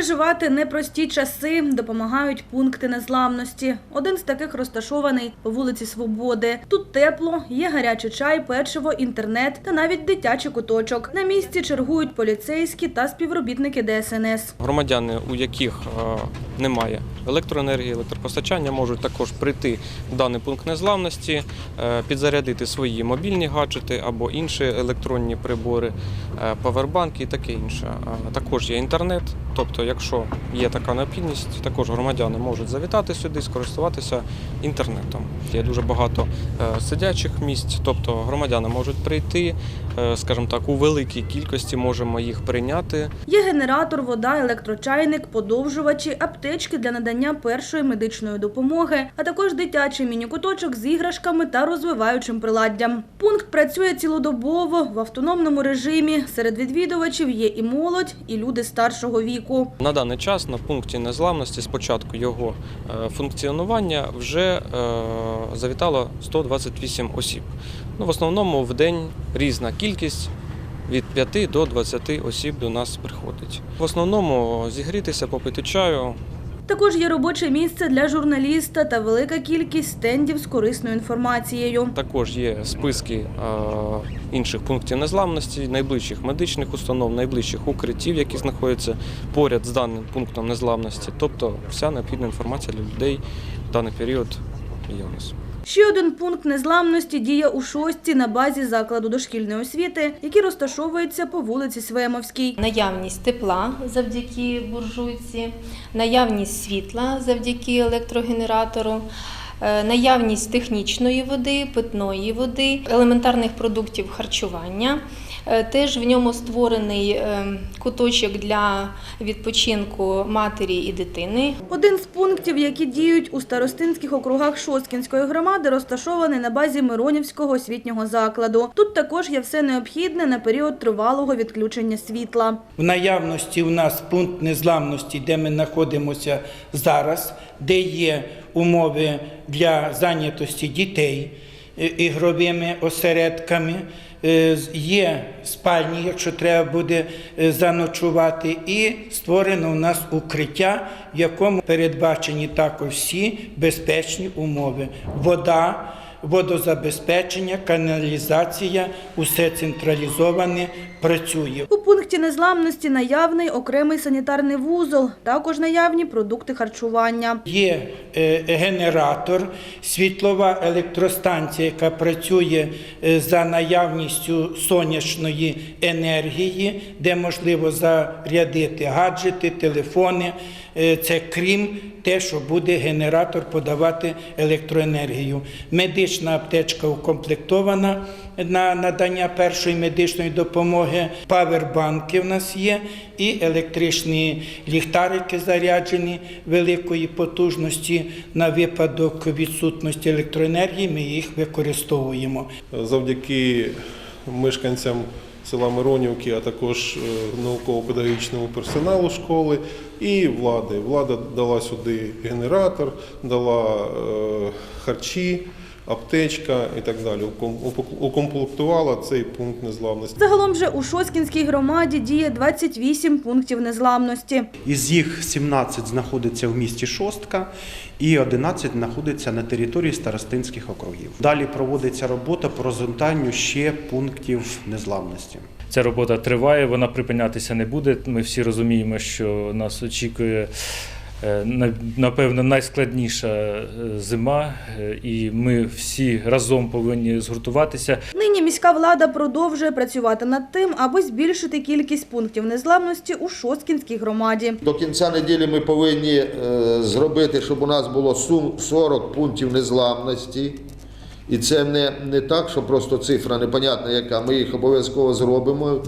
Переживати непрості часи допомагають пункти незламності. Один з таких розташований по вулиці Свободи. Тут тепло, є гарячий чай, печиво, інтернет та навіть дитячий куточок. На місці чергують поліцейські та співробітники ДСНС. Громадяни, у яких е, немає електроенергії, електропостачання, можуть також прийти в даний пункт незламності, е, підзарядити свої мобільні гаджети або інші електронні прибори, е, павербанки і таке інше. Е, Також є інтернет. Тобто, якщо є така необхідність, також громадяни можуть завітати сюди, скористуватися інтернетом. Є дуже багато сидячих місць, тобто громадяни можуть прийти, скажімо так, у великій кількості можемо їх прийняти. Є генератор, вода, електрочайник, подовжувачі, аптечки для надання першої медичної допомоги, а також дитячий міні-куточок з іграшками та розвиваючим приладдям. Пункт працює цілодобово в автономному режимі. Серед відвідувачів є і молодь, і люди старшого віку. На даний час на пункті незламності з початку його е, функціонування вже е, завітало 128 осіб. Ну, в основному в день різна кількість. Від 5 до 20 осіб до нас приходить. В основному зігрітися, попити чаю, Також є робоче місце для журналіста та велика кількість стендів з корисною інформацією. Також є списки інших пунктів незламності, найближчих медичних установ, найближчих укриттів, які знаходяться поряд з даним пунктом незламності. Тобто вся необхідна інформація для людей в даний період є у нас. Ще один пункт незламності діє у шостці на базі закладу дошкільної освіти, який розташовується по вулиці Свемовській. Наявність тепла завдяки буржуйці, наявність світла завдяки електрогенератору, е, наявність технічної води, питної води, елементарних продуктів харчування. Е, Теж в ньому створений е, куточок для відпочинку матері і дитини. Один з пунктів, які діють у старостинських округах Шосткінської громади, розташований на базі Миронівського освітнього закладу. Тут також є все необхідне на період тривалого відключення світла. В наявності у нас пункт незламності, де ми знаходимося зараз, де є умови для зайнятості дітей е, ігровими осередками. Е, Є спальні, якщо треба буде е, заночувати, і створено у нас укриття, в якому передбачені також всі безпечні умови. Вода, водозабезпечення, каналізація, усе централізоване працює. У пункті незламності наявний окремий санітарний вузол, також наявні продукти харчування. Є е, генератор, світлова електростанція, яка працює е, за наявністю сонячної енергії, де можливо зарядити гаджети, телефони. Е, Це крім те, що буде генератор подавати електроенергію. Медична аптечка укомплектована на надання першої медичної допомоги. Павербанки в нас є і електричні ліхтарики заряджені великої потужності. На випадок відсутності електроенергії ми їх використовуємо. завдяки мешканцям села Миронівки, а також е, науково-педагогічному персоналу школи і влади. Влада дала сюди генератор, дала е, харчі, аптечка і так далі. Уком- Укомплектувала цей пункт незламності. Загалом же у Шоскінській громаді діє 28 пунктів незламності. Із їх 17 знаходиться в місті Шостка і 11 знаходиться на території старостинських округів. Далі проводиться робота по розгортанню ще пунктів незламності. Ця робота триває, вона припинятися не буде. Ми всі розуміємо, що нас очікує. Е, на- Напевно, найскладніша е, зима, е, і ми всі разом повинні згуртуватися. Нині міська влада продовжує працювати над тим, аби збільшити кількість пунктів незламності у Шосткінській громаді. До кінця неділі ми повинні зробити, щоб у нас було сум 40 пунктів незламності. І це не, не так, що просто цифра непонятна яка. Ми їх обов'язково зробимо.